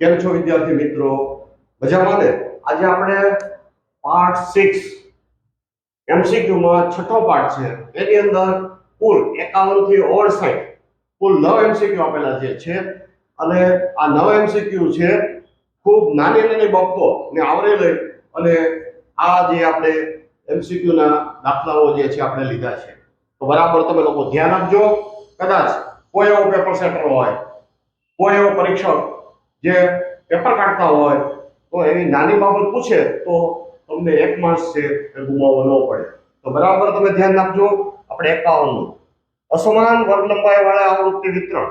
કેમ છો વિદ્યાર્થી મિત્રો? મજામાં ને? આજે આપણે પાર્ટ સિક્સ એમસીક્યુમાં છઠ્ઠો પાર્ટ છે. એની અંદર કુલ એકાવનથી ઓગણસાઠ કુલ નવ એમસીક્યુ આપેલા જે છે. અને આ નવ એમસીક્યુ છે, ખૂબ નાની નાની બાબતો ને આવરી લઈ અને આ જે આપણે એમસીક્યુ ના દાખલાઓ જે છે આપણે લીધા છે. તો બરાબર તમે લોકો ધ્યાન આપજો. કદાચ કોઈ એવો પેપર સેટર હોય, કોઈ એવો પરીક્ષક જે પેપર કાઢતા હોય, તો એની નાની બાબત પૂછે, તો તમને એક માસ છે એ ગુમાવવો ન પડે. તો બરાબર તમે ધ્યાન રાખજો, આપણે એકાવનનું. અસમાન વર્ગ લંબાઈ વાળા આવૃત્તિ વિતરણ.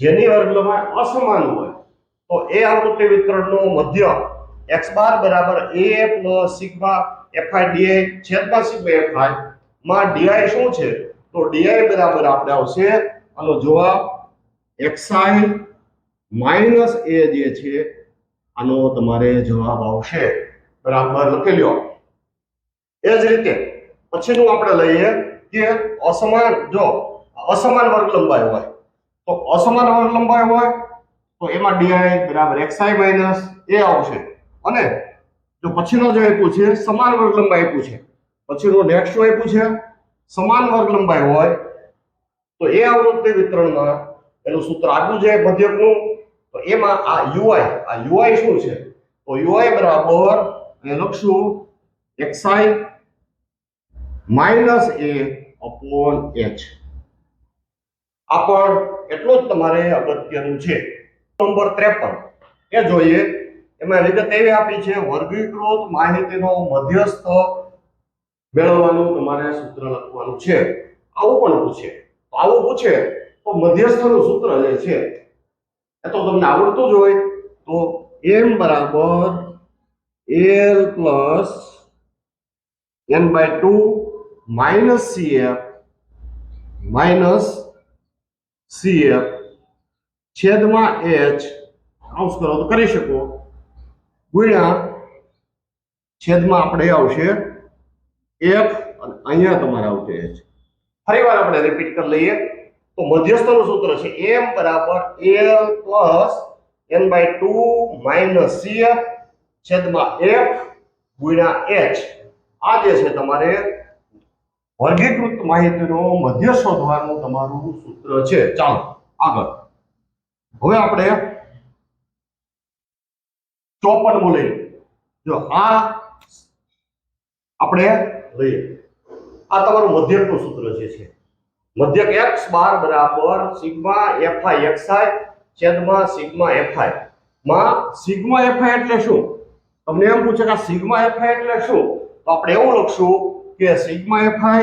જેની વર્ગ લંબાઈ અસમાન હોય, તો એ આવૃત્તિ વિતરણનો મધ્ય x બાર બરાબર a plus sigma fi di છેદમાં સિગ્મા fi માં di શું છે? તો di બરાબર આપણે આવશે આનો જવાબ xi માઇનસ એ જે છે, આનો તમારે જવાબ આવશે. બરાબર, લખી લ્યો. એ જ રીતે, પછીનું આપણે લઈએ કે અસમાન, જો, અસમાન વર્ગ લંબાઈ હોય. તો અસમાન વર્ગ લંબાઈ હોય, તો એમાં ડીઆઈ બરાબર એક્સઆઈ માઇનસ એ આવશે. અને જો પછીનો જે આપ્યું છે, સમાન વર્ગ લંબાઈ આપ્યું છે. પછીનું નેક્સ્ટ શું આપ્યું છે, સમાન વર્ગ લંબાઈ હોય. તો એ આવૃત્તિ વિતરણમાં, એનું સૂત્ર આવ્યું છે મધ્યકનું તો એમાં આ UI આ UI શું છે? તો UI બરાબર એ લખશું xi minus a upon h. આ પણ એટલું જ તમારે અગત્યનું છે. નંબર 53 એ જોઈએ, એમાં વિગત એવી આપી છે, વર્ગીકૃત માહિતીનો મધ્યસ્થ મેળવવાનું તમારે સૂત્ર લખવાનું છે. આવું પણ પૂછે. આવું પૂછે, તો મધ્યસ્થનું સૂત્ર જે છે એ તો તમને આવડતું જ હોય. તો એમ બરાબર L plus N by two minus cf minus F છેદમાં એચ કાઉન્સ કરો તો કરી શકો. ગુણ્યા છેદમાં આપણે આવશે એફ અને અહીંયા તમારે આવશે એચ. ફરી વાર આપણે રિપીટ કરી લઈએ. તો મધ્યસ્થનું સૂત્ર છે m બરાબર l plus n by two minus cf છેદમાં f ગુણ્યા h આ જે છે તમારે વર્ગીકૃત માહિતીનો મધ્ય શોધવાનું તમારું સૂત્ર છે. ચાલો, આગળ. હવે આપણે ચોપનમું લઈએ. જો આ આપણે લઈએ. આ તમારું મધ્યકનું સૂત્ર જે છે. મધ્યક x બાર બરાબર સિગ્મા fi xi છેદમાં સિગ્મા fi માં સિગ્મા fi એટલે શું? તમને એમ પૂછે કે સિગ્મા fi એટલે શું? તો આપણે એવું લખશું કે સિગ્મા fi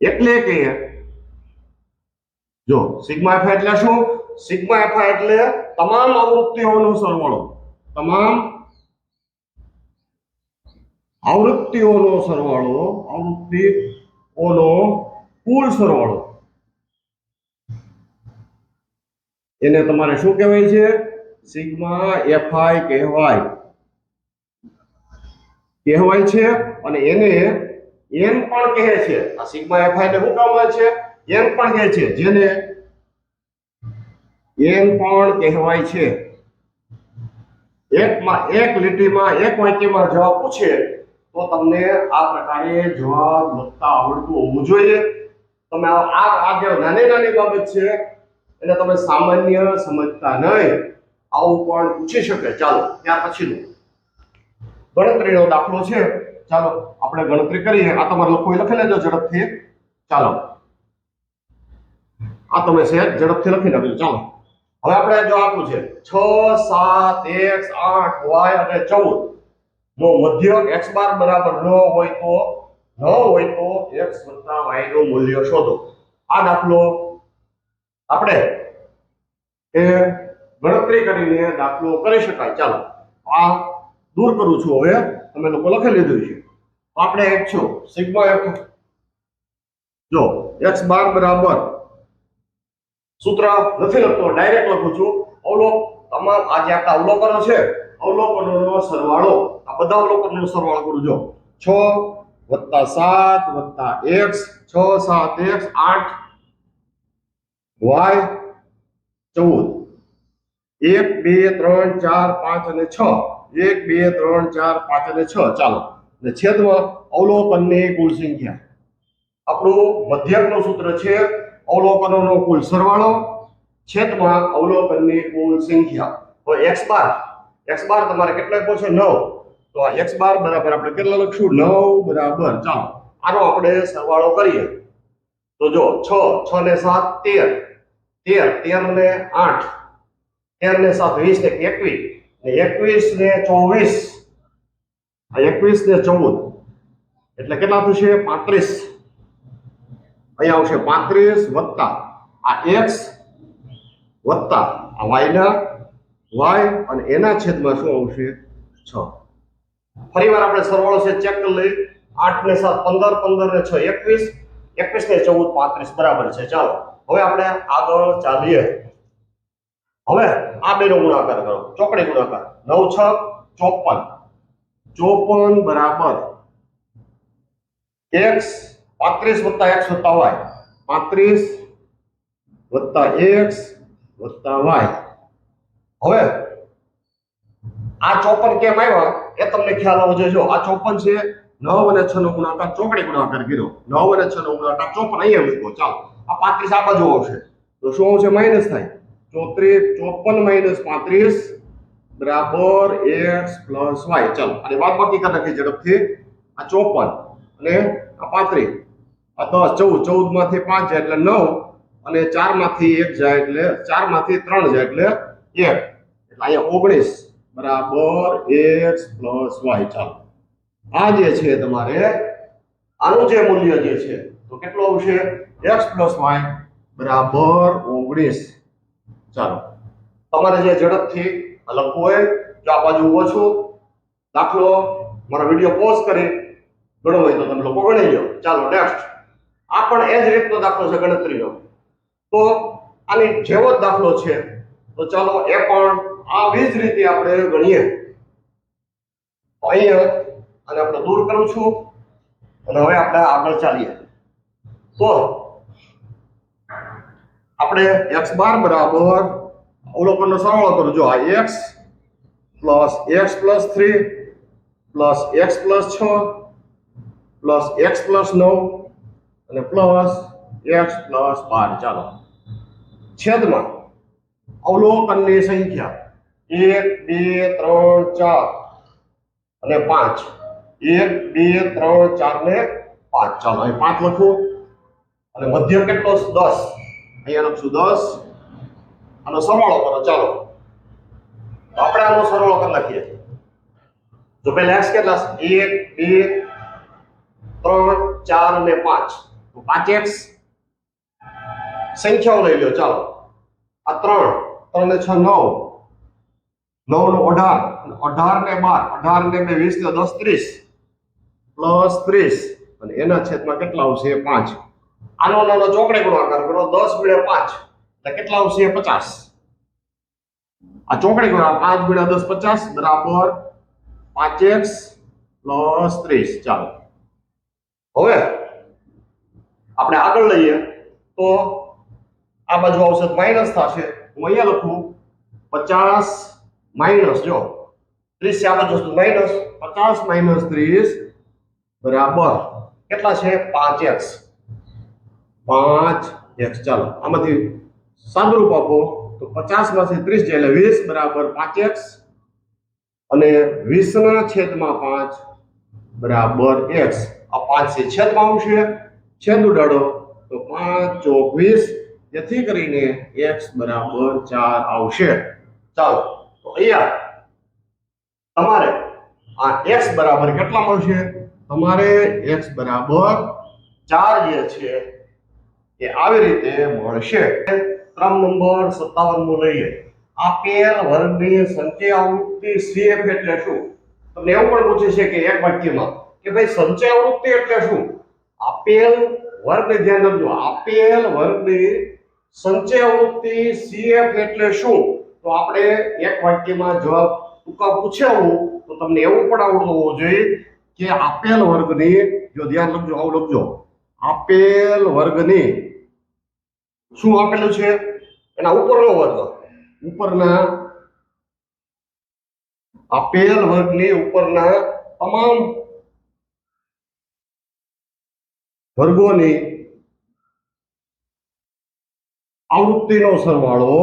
એટલે કે જો, સિગ્મા fi એટલે શું? સિગ્મા fi એટલે તમામ આવૃત્તિઓનો સરવાળો તમામ આવૃત્તિઓનો સરવાળો આવૃત્તિઓનો કુલ સરવાળો. એને તમારે શું કહેવાય છે? સિગ્મા એફઆઈ કહેવાય. કહેવાય છે અને એને એન પણ કહે છે. આ સિગ્મા એફઆઈ ને શું કામ છે? એન પણ કહે છે. જેને એન પણ કહેવાય છે. એકમાં એક લીટીમાં, એક વાક્યમાં જવાબ પૂછે તો તમને આ પ્રકારે જવાબ લખતા આવડતું હોવું જોઈએ. તમે આ આ જે નાની નાની બાબત છે એટલે તમે સામાન્ય સમજતા નહીં. આવું પણ પૂછી શકે. ચાલો, ત્યાર પછીનું. ગણતરીનો દાખલો છે. ચાલો, આપણે ગણતરી કરીએ. આ તમારે લખવું લખી લેજો ઝડપથી. ચાલો. આ તમે સહેજ ઝડપથી લખી નાખજો. ચાલો. હવે આપણે જો આપ્યું છે, છ, સાત, એક, આઠ, વાય અને ચૌદ. નો મધ્ય x બાર બરાબર ન હોય તો, ન હોય તો x વત્તા y નું મૂલ્ય શોધો. આ દાખલો આપણે એ ગણતરી કરીને દાખલો કરી શકાય. ચાલો, આ દૂર કરું છું હવે. તમે લોકો લખી લીધું છે. આપણે એક છો, સિગ્મા એક. જો, x બાર બરાબર સૂત્ર નથી લખતો ડાયરેક્ટ લખું છું. અવલોક, તમામ આ જે આપણા અવલોકનો છે. અવલોકનોનો સરવાળો. આ બધા અવલોકનોનો સરવાળો કરું જો. છ વત્તા સાત વત્તા એક્સ છ સાત એક્સ આઠ, વાય, ચૌદ. એક, બે, ત્રણ, ચાર, પાંચ અને છ. એક, બે, ત્રણ, ચાર, પાંચ અને છ. ચાલો. અને છેદમાં અવલોકનની કુલ સંખ્યા. આપણું મધ્યકનું સૂત્ર છે અવલોકનોનો કુલ સરવાળો. છેદમાં અવલોકનની કુલ સંખ્યા. તો એક્સ બાર. એક્સ બાર તમારે કેટલો આપ્યો છે? નવ. તો આ એક્સ બાર બરાબર આપણે કેટલા લખશું? નવ બરાબર ચાલો આનો આપણે સરવાળો કરીએ. તો જો છ છ ને સાત, તેર. તેર તેર ને આઠ. તેર ને સાત, વીસ ને એકવીસ. ને એકવીસ ને ચોવીસ. આ એકવીસ ને ચૌદ. એટલે કેટલા થશે? પાંત્રીસ. અહીંયા આવશે પાંત્રીસ વત્તા. આ એક્સ વત્તા. આ વાયના વાય અને એના છેદમાં શું આવશે? છ. ફરી વાર આપણે સરવાળો છે ચેક કરી લઈએ. આઠ ને સાત, પંદર પંદર ને છ, એકવીસ. એકવીસ ને ચૌદ, પાંત્રીસ, બરાબર છે. ચાલો, હવે આપણે આગળ ચાલીએ. હવે આ બેનો ગુણાકાર કરો. ચોકડી ગુણાકાર. નવ, છ, ચોપન. ચોપન બરાબર. એક્સ, પાંત્રીસ વત્તા એક્સ વત્તા વાય. પાંત્રીસ વત્તા એક્સ વત્તા વાય. હવે આ ચોપન કેમ આવ્યા? એ તમને ખ્યાલ આવવો જોઈએ. જો આ ચોપન છે, નવ અને છ નો ગુણાકાર ચોકડી ગુણાકાર કર્યો. નવ અને છ નો ગુણાકાર ચોપન અહીંયા મૂકો. ચાલો. આ પાંત્રીસ આ બાજુ આવશે. તો શું આવશે? માઇનસ થાય. ચોત્રીસ, ચોપન માઇનસ પાંત્રીસ બરાબર એક્સ પ્લસ વાય. ચાલો. અને બાદ બાકી કરી નાખી ઝડપથી. આ ચોપન. અને આ પાંત્રીસ. આ દસ. ચૌદ. ચૌદમાંથી પાંચ જાય એટલે નવ. અને ચારમાંથી એક જાય એટલે ચારમાંથી ત્રણ જાય એટલે એક. એટલે ઓગણીસ, બરાબર, એક્સ પ્લસ વાય, ચાલો. આ જે છે તમારે, આનું જે મૂલ્ય જે છે, તો કેટલું આવશે? એક્સ પ્લસ વાય, બરાબર, ઓગણીસ. ચાલો. તમારે જે ઝડપથી લખવું હોય, જો આ બાજુ ઊભો છું, દાખલો, મારો વીડિયો પોઝ કરી, ગણો હોય તો તમે લોકો ગણી લો. ચાલો, નેક્સ્ટ. આ પણ એ જ રીતનો દાખલો છે ગણતરીનો. તો આની જેવો જ દાખલો છે. તો ચાલો, એ પણ આવી જ રીતે આપણે ગણીએ. અહીંયા અને આપણે દૂર કરું છું. અને હવે આપણે આગળ ચાલીએ. તો આપણે એક્સ બાર બરાબર અવલોકનનો સરવાળો કરો. જો આ X plus X plus three plus X plus છ પ્લસ એક્સ પ્લસ નવ અને પ્લસ એક્સ પ્લસ બાર. ચાલો. છેદમાં અવલોકનની સંખ્યા. એક, બે, ત્રણ, ચાર. અને પાંચ. એક, બે, ત્રણ, ચાર ને પાંચ. ચાલો, અહીં પાંચ લખું. અને મધ્ય કેટલો? દસ. અહીંયા લખશું દસ. આનો સરવાળો કરો, ચાલો. આપણે આનો સરવાળો કરી નાખીએ. જો પહેલા એક્સ કેટલા એક, બે, ત્રણ, ચાર અને પાંચ. પાંચ એક્સ સંખ્યાઓ લઈ લો ચાલો. આ ત્રણ ત્રણ ને છ, નવ. નવ નો અઢાર અઢાર ને બાર, અઢાર ને બે, વીસ ને દસ, ત્રીસ. પ્લસ ત્રીસ. અને એના છેદમાં કેટલા આવશે? પાંચ. આનો નાનો ચોકડી ગુણાકાર કરો, દસ ગુણ્યા પાંચ. એટલે કેટલા આવશે? પચાસ. આ ચોકડી ગુણાકાર પાંચ ગુણ્યા દસ, પચાસ, બરાબર પાંચ એક્સ પ્લસ ત્રીસ. ચાલો. હવે આપણે આગળ લઈએ. તો આ બાજુ આવશે માઇનસ થશે. હું અહીંયા લખું, પચાસ માઇનસ જો ત્રીસ છે આ જોશું માઇનસ પચાસ માઇનસ ત્રીસ બરાબર. કેટલા છે? પાંચ એક્સ. પાંચ એક્સ. ચાલો, આમાંથી સાદુરૂપ આપો. તો પચાસમાંથી ત્રીસ જાય એટલે વીસ બરાબર પાંચ એક્સ. અને વીસના છેદમાં પાંચ બરાબર એક્સ. આ પાંચ છે, છેદમાં આવશે. છેદ ઉડાડો. તો પાંચ ચોક વીસ. જેથી કરીને એક્સ બરાબર ચાર આવશે. ચાલો. તો અહીંયા તમારે આ એક્સ બરાબર કેટલા મળશે? તમારે એક્સ બરાબર ચાર જે છે એ આવી રીતે મળશે. ક્રમ નંબર સત્તાવનનું લઈએ આપેલ વર્ગની સંચય આવૃત્તિ સીએફ એટલે શું? તમને એવું પણ પૂછે છે કે એક વાક્યમાં કે ભાઈ સંચય આવૃત્તિ એટલે શું? આપેલ વર્ગ ધ્યાન રાખજો આપેલ વર્ગની સંચય આવૃત્તિ સીએફ એટલે શું? તો આપણે એક વાક્યમાં જવાબ ટૂંકા પૂછ્યા તો તમને એવું પણ આવડતું હોવું જોઈએ કે આપેલ વર્ગની, જો ધ્યાન લખજો આવું લખજો. આપેલ વર્ગની શું આપેલું છે? એના ઉપરનો વર્ગ. ઉપરના આપેલ વર્ગની ઉપરના તમામ વર્ગોની આવૃત્તિનો સરવાળો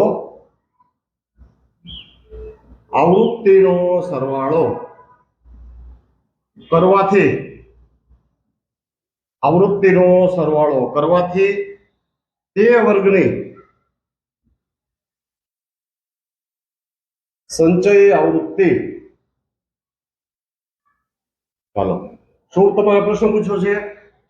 આવૃત્તિનો સરવાળો કરવાથી, આવૃત્તિનો સરવાળો કરવાથી તે વર્ગની સંચય આવૃત્તિ. ચાલો, શું તમારે પ્રશ્ન પૂછ્યો છે?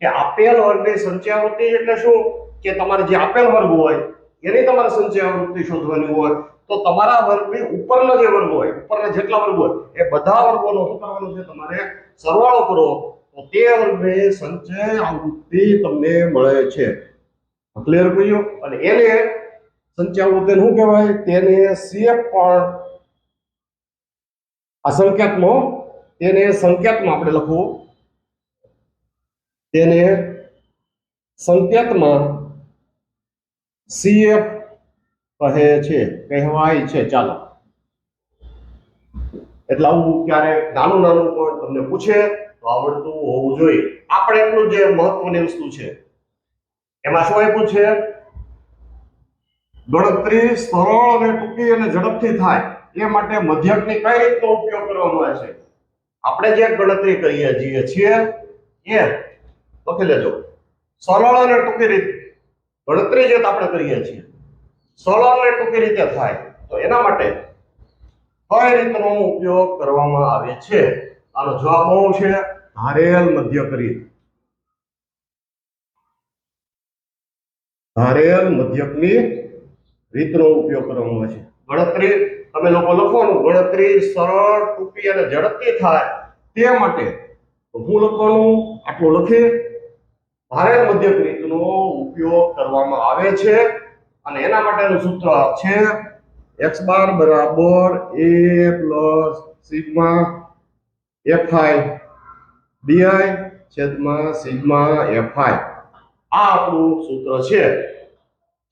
કે આપેલ વર્ગની સંચય આવૃત્તિ એટલે શું? કે તમારે જે આપેલ વર્ગ હોય, એની તમારે સંચય આવૃત્તિ શોધવાની હોય. તો તમારા વર્ગની ઉપરના જે વર્ગ હોય, ઉપરના જેટલા વર્ગ હોય, એ બધા વર્ગોનો શું કરવાનો છે તમારે સરવાળો કરો તો તે વર્ગને સંચય આવૃત્તિ તમને મળે છે. ક્લિયર કહ્યું અને એને સંચય આવૃત્તિ શું કહેવાય? તેને સીએફ પણ આ સંખ્યાત્મક તેને સંકેતમાં આપણે લખવું. તેને સંકેતમાં સીએફ કહે છે, કહેવાય છે, ચાલો. એટલે આવું ક્યારેક નાનું નાનું પણ તમને પૂછે, તો આવડતું હોવું જોઈએ. આપણે એટલું જે મહત્વની વસ્તુ છે. એમાં શું આપ્યું છે? ગણતરી સરળ અને ટૂંકી અને ઝડપથી થાય. એ માટે મધ્યકની કઈ રીતનો ઉપયોગ કરવામાં આવે છે? આપણે જે ગણતરી કરીએ છીએ છીએ, એ લખી લેજો. સરળ અને ટૂંકી રીત. ગણતરી જે આપણે કરીએ છીએ અને ટૂંકી રીતે થાય, તો એના માટે કઈ રીતનો ઉપયોગ કરવામાં આવે છે? આનો જવાબ શું છે? ધારેલ મધ્યક રીત ધારેલ મધ્યકની રીતનો ઉપયોગ કરવામાં આવે છે. ગણતરી, તમે લોકો લખવાનું ગણતરી સરળ, ટૂંકી અને ઝડપથી થાય તે માટે હું લખવાનું, આટલું લખી ભારે મધ્યક રીતનો ઉપયોગ કરવામાં આવે છે. અને એના માટેનું સૂત્ર છે એક્સ બાર બરાબર A plus sigma FI DI છેદમાં સિગ્મા એફઆઈ આ આપણું સૂત્ર છે.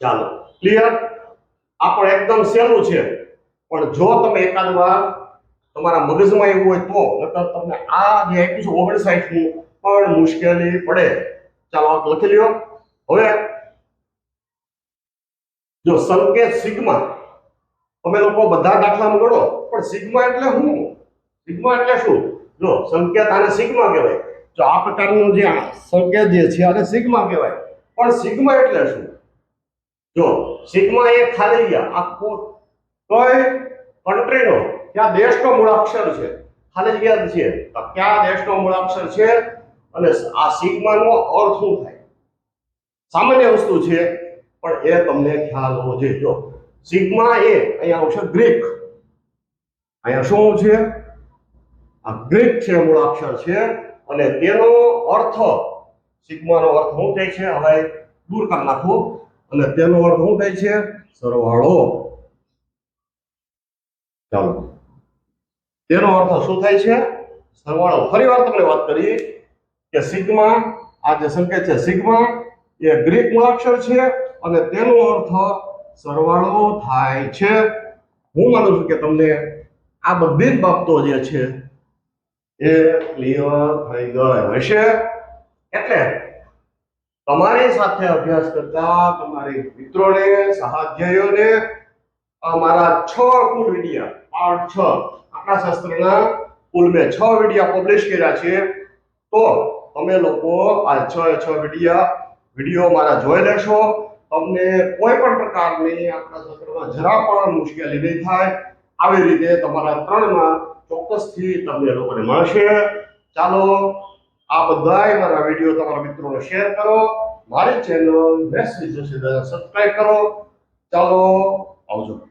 ચાલો ક્લિયર આ પણ એકદમ સહેલું છે. પણ જો તમે એકાદ વાર તમારા મગજમાં એવું હોય તો નકર તમને આ જે આપ્યું છે ઓગણસાઠનું પણ મુશ્કેલી પડે. ચાલો લખી લ્યો. હવે જો સંકેત સિગ્મા, તમે લોકો બધા દાખલામાં ગણો, પણ સિગ્મા એટલે શું સિગ્મા એટલે શું? જો સંકેત આને સિગ્મા કહેવાય. જો આ પ્રકારનો જે સંકેત જે છે, આને સિગ્મા કહેવાય. પણ સિગ્મા એટલે શું? જો સિગ્મા એ ખાલી ગયા, આખો કોઈ કન્ટ્રીનો ક્યાં દેશનો મૂળાક્ષર છે. ખાલી જગ્યા છે તો કયા દેશનો મૂળાક્ષર છે? અને આ સિગ્માનો અર્થ શું થાય? સામાન્ય વસ્તુ છે પણ એ તમને ખ્યાલ હોવો જોઈએ. જો સિગ્મા એ અહીંયા આવશે ગ્રીક. અહીંયા શું છે આ ગ્રીક છે મૂળાક્ષર છે. અને તેનો અર્થ, સિગ્માનો અર્થ શું થાય છે? હવે દૂર કરી નાખો. અને તેનો અર્થ શું થાય છે? સરવાળો. ચાલો. તેનો અર્થ શું થાય છે? સરવાળો. ફરી વાર તમને વાત કરી કે સિગ્મા, આ જે સંકેત છે, સિગ્મા એ ગ્રીક મૂળાક્ષર છે. અને તેનો અર્થ સરવાળો થાય છે. હું માનું છું કે તમને આ બધી જ બાબતો જે છે એ ક્લિયર થઈ ગઈ હશે. એટલે તમારી સાથે અભ્યાસ કરતા તમારી મિત્રોને, સહાધ્યાયોને અમારા છ કુલ વિડિયા પાર્ટ છ, આપણા શાસ્ત્રના કુલ મેં છ વિડિયા પબ્લિશ કર્યા છે. તો તમે લોકો આ છ છ વિડિયા, વીડિયો મારા જોઈ લેશો. તમને કોઈ પણ પ્રકારની આપણા શાસ્ત્રમાં જરા પણ મુશ્કેલી નહીં થાય. આવી રીતે તમારા ત્રણમાં ચોક્કસથી તમને લોકોને મળશે. ચાલો, આ બધાય મારા વીડિયો તમારા મિત્રોને શેર કરો. મારી ચેનલ બેસ્ટ વિઝન સબસ્ક્રાઇબ કરો. ચાલો, આવજો.